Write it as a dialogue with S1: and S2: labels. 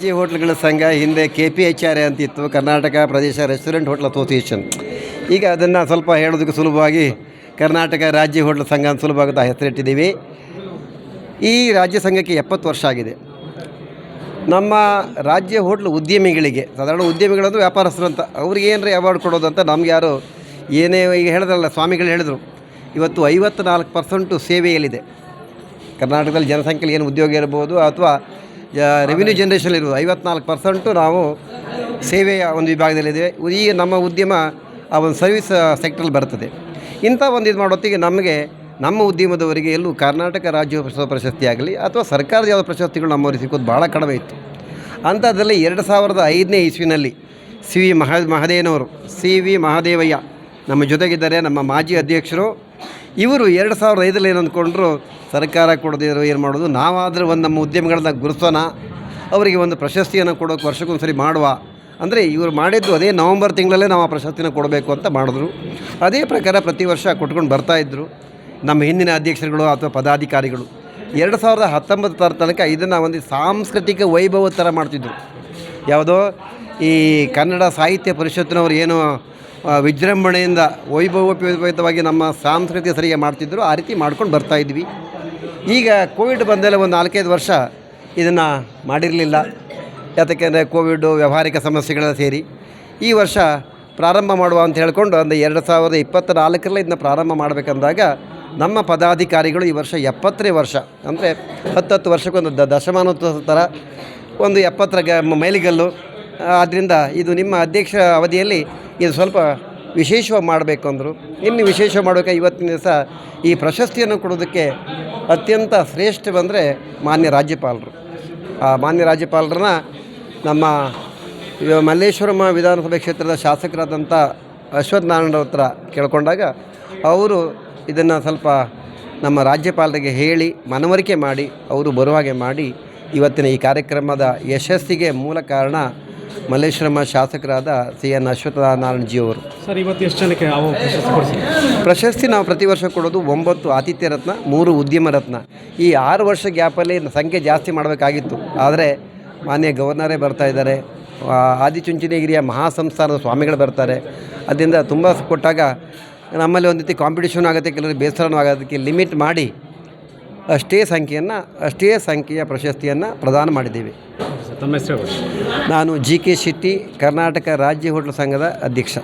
S1: G ಹೋಟ್ಲ್ಗಳ ಸಂಘ, ಹಿಂದೆ K P H R A ಅಂತಿತ್ತು ಕರ್ನಾಟಕ ಪ್ರದೇಶ ರೆಸ್ಟೋರೆಂಟ್ ಹೋಟ್ಲ್ ಅಸೋಸಿಯೇಷನ್. ಈಗ ಅದನ್ನು ಸ್ವಲ್ಪ ಹೇಳೋದಕ್ಕೆ ಸುಲಭವಾಗಿ ಕರ್ನಾಟಕ ರಾಜ್ಯ ಹೋಟ್ಲ್ ಸಂಘ ಅಂತ ಸುಲಭವಾಗಿ ಹೆಸರಿಟ್ಟಿದ್ದೀವಿ. ಈ ರಾಜ್ಯ ಸಂಘಕ್ಕೆ ಎಪ್ಪತ್ತು ವರ್ಷ ಆಗಿದೆ. ನಮ್ಮ ರಾಜ್ಯ ಹೋಟ್ಲ್ ಉದ್ಯಮಿಗಳಿಗೆ, ಸಾಧಾರಣ ಉದ್ಯಮಿಗಳಂದ್ರೆ ವ್ಯಾಪಾರಸ್ಥರು ಅಂತ, ಅವ್ರಿಗೆ ಏನರೇ ಅವಾರ್ಡ್ ಕೊಡೋದು ಅಂತ ನಮ್ಗೆ ಯಾರು ಏನೇ ಈಗ ಹೇಳಿದ್ರಲ್ಲ ಸ್ವಾಮಿಗಳು ಹೇಳಿದರು. ಇವತ್ತು ಐವತ್ತು ನಾಲ್ಕು ಪರ್ಸೆಂಟು ಸೇವೆಯಲ್ಲಿದೆ. ಕರ್ನಾಟಕದಲ್ಲಿ ಜನಸಂಖ್ಯೆಯಲ್ಲಿ ಏನು ಉದ್ಯೋಗ ಇರ್ಬೋದು ಅಥವಾ ರೆವಿನ್ಯೂ ಜನ್ರೇಷನ್ ಇರುವುದು. ಐವತ್ನಾಲ್ಕು ಪರ್ಸೆಂಟು ನಾವು ಸೇವೆಯ ಒಂದು ವಿಭಾಗದಲ್ಲಿದ್ದೇವೆ. ಈಗ ನಮ್ಮ ಉದ್ಯಮ ಆ ಒಂದು ಸರ್ವಿಸ್ ಸೆಕ್ಟ್ರಲ್ಲಿ ಬರ್ತದೆ. ಇಂಥ ಒಂದು ಇದು ಮಾಡೋತ್ತಿಗೆ ನಮಗೆ ನಮ್ಮ ಉದ್ಯಮದವರಿಗೆ ಎಲ್ಲೂ ಕರ್ನಾಟಕ ರಾಜ್ಯ ಪ್ರಶಸ್ತಿ ಆಗಲಿ ಅಥವಾ ಸರ್ಕಾರದ ಯಾವುದೋ ಪ್ರಶಸ್ತಿಗಳು ನಮ್ಮವರಿಗೆ ಸಿಕ್ಕೋದು ಭಾಳ ಕಡಿಮೆ ಇತ್ತು. ಅಂಥದ್ರಲ್ಲಿ ಎರಡು ಸಾವಿರದ ಐದನೇ ಇಸ್ವಿನಲ್ಲಿ ಸಿ ವಿ ಮಹ ಮಹದೇವನವರು ಸಿ ವಿ ಮಹಾದೇವಯ್ಯ ನಮ್ಮ ಜೊತೆಗಿದ್ದಾರೆ ನಮ್ಮ ಮಾಜಿ ಅಧ್ಯಕ್ಷರು. ಇವರು ಎರಡು ಸಾವಿರದ ಐದರಲ್ಲಿ ಏನು ಅಂದ್ಕೊಂಡ್ರು, ಸರ್ಕಾರ ಕೊಡದಿದ್ರು ಏನು ಮಾಡೋದು, ನಾವಾದರೂ ಒಂದು ನಮ್ಮ ಉದ್ಯಮಗಳನ್ನ ಗುರುತಿಸೋಣ ಅವರಿಗೆ ಒಂದು ಪ್ರಶಸ್ತಿಯನ್ನು ಕೊಡೋಕೆ ವರ್ಷಕ್ಕೊಂದು ಸರಿ ಮಾಡುವ. ಅಂದರೆ ಇವರು ಮಾಡಿದ್ದು ಅದೇ ನವಂಬರ್ ತಿಂಗಳಲ್ಲೇ ನಾವು ಆ ಪ್ರಶಸ್ತಿನ ಕೊಡಬೇಕು ಅಂತ ಮಾಡಿದ್ರು. ಅದೇ ಪ್ರಕಾರ ಪ್ರತಿ ವರ್ಷ ಕೊಟ್ಕೊಂಡು ಬರ್ತಾಯಿದ್ರು ನಮ್ಮ ಹಿಂದಿನ ಅಧ್ಯಕ್ಷರುಗಳು ಅಥವಾ ಪದಾಧಿಕಾರಿಗಳು. ಎರಡು ಸಾವಿರದ ಹತ್ತೊಂಬತ್ತರ ತನಕ ಇದನ್ನು ಒಂದು ಸಾಂಸ್ಕೃತಿಕ ವೈಭವ ಥರ ಮಾಡ್ತಿದ್ರು. ಯಾವುದೋ ಈ ಕನ್ನಡ ಸಾಹಿತ್ಯ ಪರಿಷತ್ತಿನವ್ರು ಏನು ವಿಜೃಂಭಣೆಯಿಂದ ವೈಭವೋಪೇತವಾಗಿ ನಮ್ಮ ಸಾಂಸ್ಕೃತಿಕ ಸರಿಗೆ ಮಾಡ್ತಿದ್ದರು ಆ ರೀತಿ ಮಾಡ್ಕೊಂಡು ಬರ್ತಾಯಿದ್ವಿ ಈಗ ಕೋವಿಡ್ ಬಂದಲ್ಲ ಒಂದು ನಾಲ್ಕೈದು ವರ್ಷ ಇದನ್ನು ಮಾಡಿರಲಿಲ್ಲ. ಯಾತಕ್ಕೆಂದರೆ ಕೋವಿಡು, ವ್ಯಾವಹಾರಿಕ ಸಮಸ್ಯೆಗಳೆಲ್ಲ ಸೇರಿ. ಈ ವರ್ಷ ಪ್ರಾರಂಭ ಮಾಡುವ ಅಂತ ಹೇಳ್ಕೊಂಡು ಅಂದರೆ ಎರಡು ಸಾವಿರದ ಇಪ್ಪತ್ತ ನಾಲ್ಕರಲ್ಲೇ ಇದನ್ನ ಪ್ರಾರಂಭ ಮಾಡಬೇಕಂದಾಗ ನಮ್ಮ ಪದಾಧಿಕಾರಿಗಳು ಈ ವರ್ಷ ಎಪ್ಪತ್ತನೇ ವರ್ಷ, ಅಂದರೆ ಹತ್ತತ್ತು ವರ್ಷಕ್ಕೊಂದು ದ ದಶಮಾನೋತ್ಸವ ಥರ ಒಂದು ಎಪ್ಪತ್ತರ ಗ ಮೈಲಿಗಲ್ಲು. ಆದ್ದರಿಂದ ಇದು ನಿಮ್ಮ ಅಧ್ಯಕ್ಷ ಅವಧಿಯಲ್ಲಿ ಇದು ಸ್ವಲ್ಪ ವಿಶೇಷವಾಗಿ ಮಾಡಬೇಕು ಅಂದರು. ಇನ್ನು ವಿಶೇಷ ಮಾಡೋಕೆ ಇವತ್ತಿನ ದಿವಸ ಈ ಪ್ರಶಸ್ತಿಯನ್ನು ಕೊಡೋದಕ್ಕೆ ಅತ್ಯಂತ ಶ್ರೇಷ್ಠ ಬಂದರೆ ಮಾನ್ಯ ರಾಜ್ಯಪಾಲರು. ಆ ಮಾನ್ಯ ರಾಜ್ಯಪಾಲರನ್ನ ನಮ್ಮ ಮಲ್ಲೇಶ್ವರಮ್ಮ ಮಲ್ಲೇಶ್ವರಮ ವಿಧಾನಸಭೆ ಕ್ಷೇತ್ರದ ಶಾಸಕರಾದಂಥ ಅಶ್ವಥ್ ನಾರಾಯಣರ ಹತ್ರ ಕೇಳ್ಕೊಂಡಾಗ ಅವರು ಇದನ್ನು ಸ್ವಲ್ಪ ನಮ್ಮ ರಾಜ್ಯಪಾಲರಿಗೆ ಹೇಳಿ ಮನವರಿಕೆ ಮಾಡಿ, ಅವರು ಬರುವ ಹಾಗೆ ಮಾಡಿ ಇವತ್ತಿನ ಈ ಕಾರ್ಯಕ್ರಮದ ಯಶಸ್ಸಿಗೆ ಮೂಲ ಕಾರಣ ಮಲ್ಲೇಶ್ವರಮ ಶಾಸಕರಾದ ಸಿ ಎನ್ ಅಶ್ವತ್ಥನಾರಾಯಣಜಿಯವರು
S2: ಸರ್ ಇವತ್ತು ಎಷ್ಟು ಜನಕ್ಕೆ ಪ್ರಶಸ್ತಿ ಕೊಡಿಸಿ
S1: ಪ್ರಶಸ್ತಿ ನಾವು ಪ್ರತಿ ವರ್ಷ ಕೊಡೋದು ಒಂಬತ್ತು ಆತಿಥ್ಯ ರತ್ನ ಮೂರು ಉದ್ಯಮ ರತ್ನ. ಈ ಆರು ವರ್ಷ ಗ್ಯಾಪಲ್ಲಿ ಸಂಖ್ಯೆ ಜಾಸ್ತಿ ಮಾಡಬೇಕಾಗಿತ್ತು. ಆದರೆ ಮಾನ್ಯ ಗವರ್ನರೇ ಬರ್ತಾ ಇದ್ದಾರೆ. ಆದಿಚುಂಚನಗಿರಿಯ ಮಹಾಸಂಸ್ಥಾನದ ಸ್ವಾಮಿಗಳು ಬರ್ತಾರೆ. ಅದರಿಂದ ತುಂಬ ಕೊಟ್ಟಾಗ ನಮ್ಮಲ್ಲಿ ಒಂದು ರೀತಿ ಕಾಂಪಿಟೇಷನ್ ಆಗುತ್ತೆ ಕೆಲವರು ಬೇಸರನೂ ಆಗೋದಕ್ಕೆ ಲಿಮಿಟ್ ಮಾಡಿ ಅಷ್ಟೇ ಸಂಖ್ಯೆಯನ್ನು ಅಷ್ಟೇ ಸಂಖ್ಯೆಯ ಪ್ರಶಸ್ತಿಯನ್ನು ಪ್ರದಾನ ಮಾಡಿದ್ದೀವಿ.
S2: ತಮ್ಮ ಹೆಸರು
S1: ನಾನು ಜಿ ಕೆ ಶೆಟ್ಟಿ ಕರ್ನಾಟಕ ರಾಜ್ಯ ಹೋಟ್ಲ್ ಸಂಘದ ಅಧ್ಯಕ್ಷ.